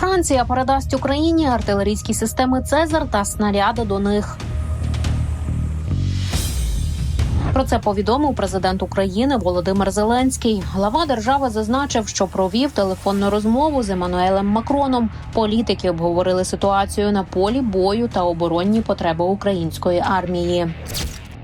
Франція передасть Україні артилерійські системи Цезар та снаряди до них. Про це повідомив президент України Володимир Зеленський. Глава держави зазначив, що провів телефонну розмову з Еммануелем Макроном. Політики обговорили ситуацію на полі бою та оборонні потреби української армії.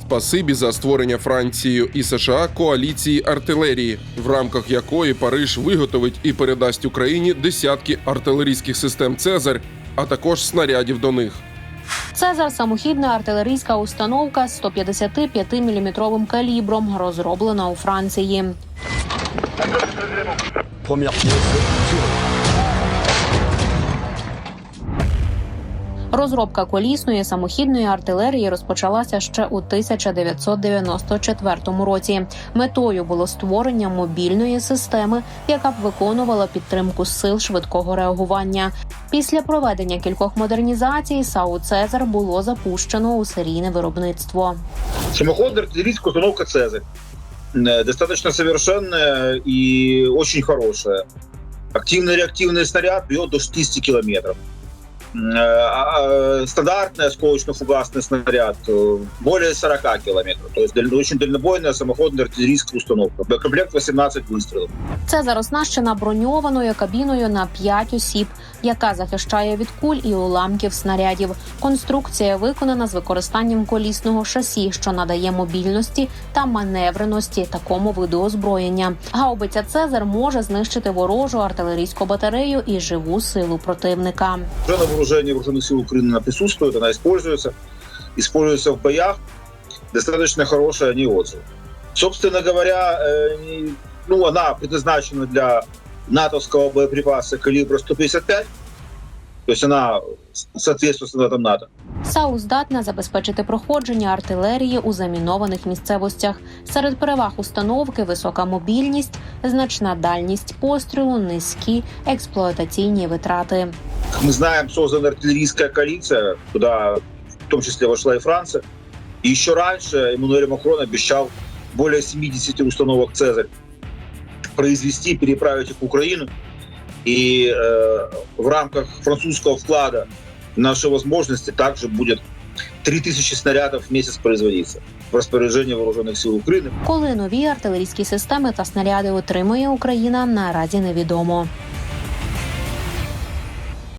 Спасибі за створення Францією і США коаліції артилерії, в рамках якої Париж виготовить і передасть Україні десятки артилерійських систем Цезарь, а також снарядів до них. Цезар самохідна артилерійська установка з 155-мм калібром, розроблена у Франції. Розробка колісної самохідної артилерії розпочалася ще у 1994 році. Метою було створення мобільної системи, яка б виконувала підтримку сил швидкого реагування. Після проведення кількох модернізацій САУ Цезар було запущено у серійне виробництво. Самоходная артиллерийская установка «Цезарь». Э, Достаточно совершенная и очень хорошая. Активный реактивный снаряд бьет до 60 километров. А, Стандартный осколочно-фугасный снаряд э, более 40 километров. То есть даль- очень дальнобойная самоходная артиллерийская установка. Комплект 18 выстрелов. Цезар оснащена броньованою кабіною на 5 осіб, яка захищає від куль і уламків снарядів. Конструкція виконана з використанням колісного шасі, що надає мобільності та маневреності такому виду озброєння. Гаубиця Цезар може знищити ворожу артилерійську батарею і живу силу противника. Уже на вооружении вооруженных сил Украины она присутствует, она используется. Используется в боях. Достаточно хорошие они отзывы. Собственно говоря, э, не- ну, она предназначена для натовского боеприпаса калибра 155. То есть она соответствует стандартам НАТО. САУ здатна забезпечити проходження артилерії у замінованих місцевостях. Серед переваг установки висока мобільність, значна дальність пострілу, низькі експлуатаційні витрати. Как мы знаем, создана артиллерийская коалиция, куда в том числе вошла и Франция. И еще раньше Эммануэль Макрон обещал более 70 установок «Цезарь» произвести, переправить их в Украину. И э, в рамках французского вклада в наши возможности также будет 3000 снарядов в месяц производиться в распоряжении вооруженных сил Украины. Коли нові артилерійські системи та снаряди отримує Україна, наразі невідомо.